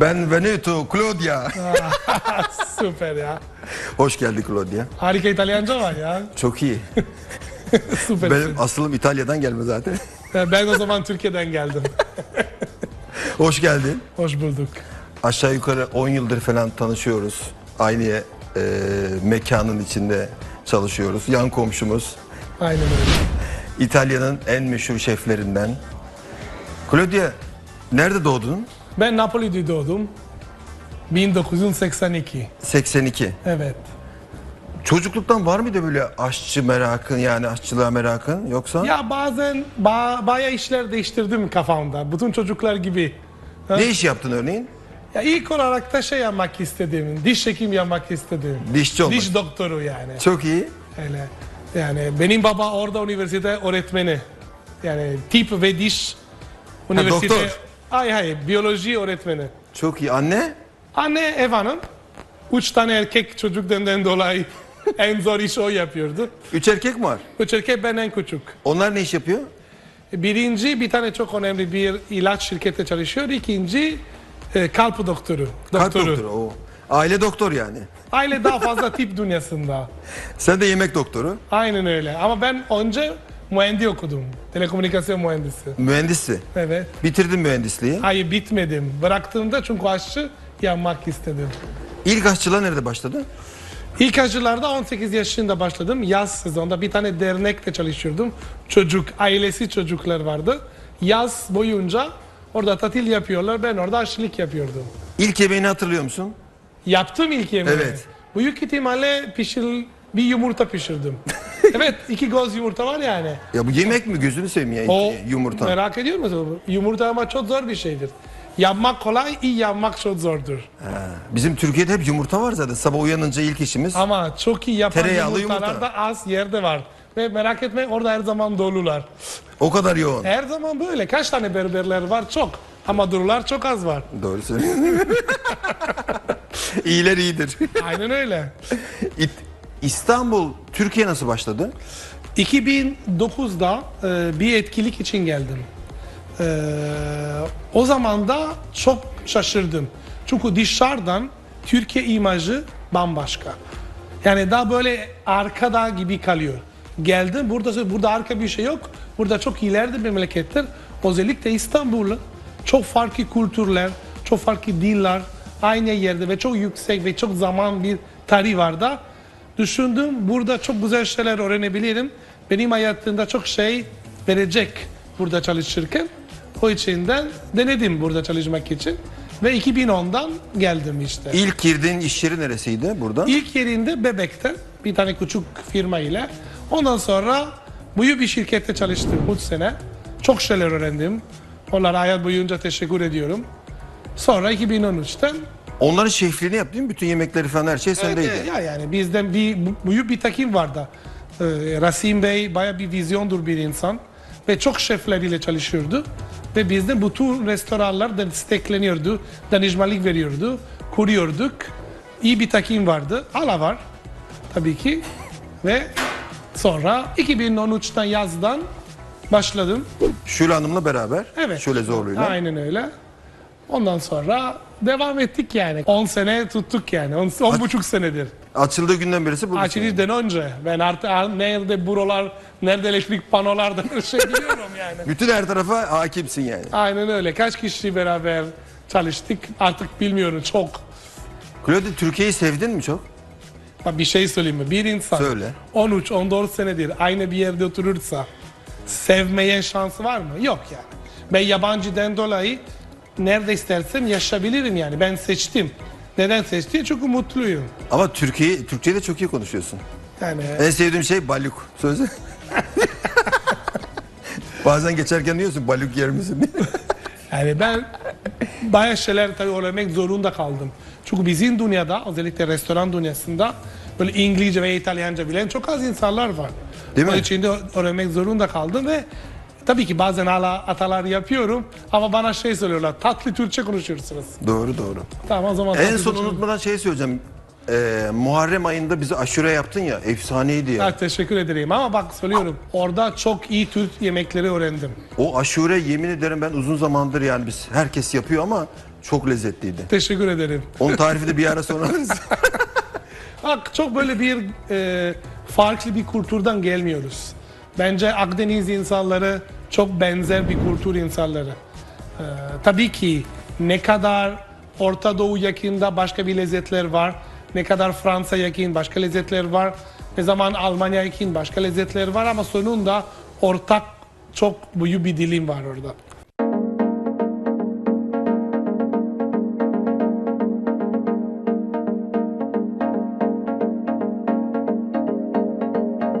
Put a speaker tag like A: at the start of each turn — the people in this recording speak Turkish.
A: Benvenuto Claudia.
B: Süper ya.
A: Hoş geldin Claudia.
B: Harika İtalyanca var ya.
A: Çok iyi.
B: Süper.
A: Benim aslım İtalya'dan gelme zaten.
B: Ben o zaman Türkiye'den geldim.
A: Hoş geldin.
B: Hoş bulduk.
A: Aşağı yukarı 10 yıldır falan tanışıyoruz. Aynı e, mekanın içinde çalışıyoruz. Yan komşumuz.
B: Aynen öyle.
A: İtalya'nın en meşhur şeflerinden. Claudia, nerede doğdun?
B: Ben Napoli'de doğdum. 1982.
A: 82.
B: Evet.
A: Çocukluktan var mıydı böyle aşçı merakın yani aşçılığa merakın yoksa?
B: Ya bazen ba bayağı işler değiştirdim kafamda. Bütün çocuklar gibi. Ha?
A: Ne iş yaptın örneğin?
B: Ya ilk olarak da şey yapmak istedim. Diş hekim yapmak istedim.
A: Dişçi olmak.
B: Diş doktoru yani.
A: Çok iyi.
B: Öyle. Yani benim baba orada üniversite öğretmeni. Yani tıp ve diş üniversite.
A: doktor.
B: Hayır hayır biyoloji öğretmeni.
A: Çok iyi. Anne?
B: Anne ev hanım. Üç tane erkek çocuklarından dolayı en zor iş o yapıyordu.
A: Üç erkek mi var?
B: Üç erkek ben en küçük.
A: Onlar ne iş yapıyor?
B: Birinci bir tane çok önemli bir ilaç şirkette çalışıyor. İkinci e, kalp doktoru.
A: Kalp
B: doktoru.
A: O. Aile doktor yani.
B: Aile daha fazla tip dünyasında.
A: Sen de yemek doktoru.
B: Aynen öyle. Ama ben önce mühendis okudum. Telekomünikasyon mühendisi.
A: Mühendissi.
B: Evet.
A: Bitirdin mühendisliği.
B: Hayır bitmedim. Bıraktığımda çünkü aşçı yapmak istedim.
A: İlk aşçılığa nerede başladın?
B: İlk aşçılarda 18 yaşında başladım. Yaz sezonda bir tane dernekte çalışıyordum. Çocuk, ailesi çocuklar vardı. Yaz boyunca orada tatil yapıyorlar. Ben orada aşçılık yapıyordum.
A: İlk yemeğini hatırlıyor musun?
B: Yaptım ilk yemeği.
A: Evet.
B: Büyük ihtimalle pişir, bir yumurta pişirdim. evet iki göz yumurta var yani.
A: Ya bu yemek mi gözünü seveyim ya
B: O
A: yumurta.
B: merak ediyor musun? Yumurta ama çok zor bir şeydir. Yapmak kolay, iyi yapmak çok zordur.
A: Ha, Bizim Türkiye'de hep yumurta var zaten. Sabah uyanınca ilk işimiz.
B: Ama çok iyi yapan
A: Tereyağlı
B: yumurtalar
A: yumurta.
B: da az yerde var. Ve merak etme orada her zaman dolular.
A: O kadar yoğun.
B: Her zaman böyle. Kaç tane berberler var? Çok. Ama durular çok az var.
A: Doğru söylüyorsun. İyiler iyidir.
B: Aynen öyle.
A: İstanbul, Türkiye nasıl başladı?
B: 2009'da e, bir etkilik için geldim. E, o zaman da çok şaşırdım. Çünkü dışarıdan Türkiye imajı bambaşka. Yani daha böyle arkada gibi kalıyor. Geldim burada burada arka bir şey yok. Burada çok ileride bir memlekettir. Özellikle İstanbul'da çok farklı kültürler, çok farklı diller aynı yerde ve çok yüksek ve çok zaman bir tarih var da düşündüm burada çok güzel şeyler öğrenebilirim. Benim hayatımda çok şey verecek burada çalışırken. O içinden denedim burada çalışmak için. Ve 2010'dan geldim işte.
A: İlk girdiğin iş yeri neresiydi burada?
B: İlk yerinde Bebek'te bir tane küçük firma ile. Ondan sonra büyük bir şirkette çalıştım 3 sene. Çok şeyler öğrendim. Onlara hayat boyunca teşekkür ediyorum. Sonra 2013'ten
A: Onların şefliğini yaptın mı? Bütün yemekleri falan her şey sendeydi.
B: Evet, ya yani bizden bir büyük bir takım vardı. Ee, Rasim Bey baya bir vizyondur bir insan ve çok şefleriyle çalışıyordu ve bizden bütün restoranlar destekleniyordu, danışmanlık veriyordu, kuruyorduk. İyi bir takım vardı, hala var tabii ki ve sonra 2013'ten yazdan başladım.
A: Şule Hanım'la beraber.
B: Evet.
A: Şule Zorlu'yla.
B: Aynen öyle. Ondan sonra devam ettik yani. 10 sene tuttuk yani. 10 10 buçuk senedir.
A: Açıldığı günden birisi buradasın.
B: Açılıştan önce. Ben artık nerede buralar, nerede elektrik panolarda her şey biliyorum yani.
A: Bütün her tarafa hakimsin yani.
B: Aynen öyle. Kaç kişi beraber çalıştık artık bilmiyorum çok.
A: Claudia Türkiye'yi sevdin mi çok?
B: Bak bir şey söyleyeyim mi? Bir insan
A: Söyle.
B: 13-14 senedir aynı bir yerde oturursa sevmeye şansı var mı? Yok yani. Ben yabancıdan dolayı nerede istersem yaşayabilirim yani. Ben seçtim. Neden seçtim? Çünkü mutluyum.
A: Ama Türkiye, Türkçe'yi de çok iyi konuşuyorsun.
B: Yani
A: En sevdiğim şey baluk. Sözü. Bazen geçerken diyorsun baluk yer misin diye.
B: Yani ben bayağı şeyler tabii öğrenmek zorunda kaldım. Çünkü bizim dünyada özellikle restoran dünyasında böyle İngilizce ve İtalyanca bilen çok az insanlar var.
A: Değil mi?
B: Onun için de öğrenmek zorunda kaldım ve tabii ki bazen hala hatalar yapıyorum ama bana şey söylüyorlar tatlı Türkçe konuşuyorsunuz.
A: doğru doğru.
B: Tamam o zaman
A: En
B: tatlı
A: son
B: Türkçe-
A: unutmadan şey söyleyeceğim. Ee, Muharrem ayında bize aşure yaptın ya. Efsaneydi ya.
B: Ha, teşekkür ederim ama bak söylüyorum orada çok iyi Türk yemekleri öğrendim.
A: O aşure yemin ederim ben uzun zamandır yani biz herkes yapıyor ama Çok lezzetliydi.
B: Teşekkür ederim.
A: Onun tarifi de bir ara sonra.
B: Bak çok böyle bir e, farklı bir kültürden gelmiyoruz. Bence Akdeniz insanları çok benzer bir kültür insanları. E, tabii ki ne kadar Orta Doğu yakında başka bir lezzetler var, ne kadar Fransa yakın başka lezzetler var, ne zaman Almanya yakın başka lezzetler var ama sonunda ortak çok büyük bir dilim var orada.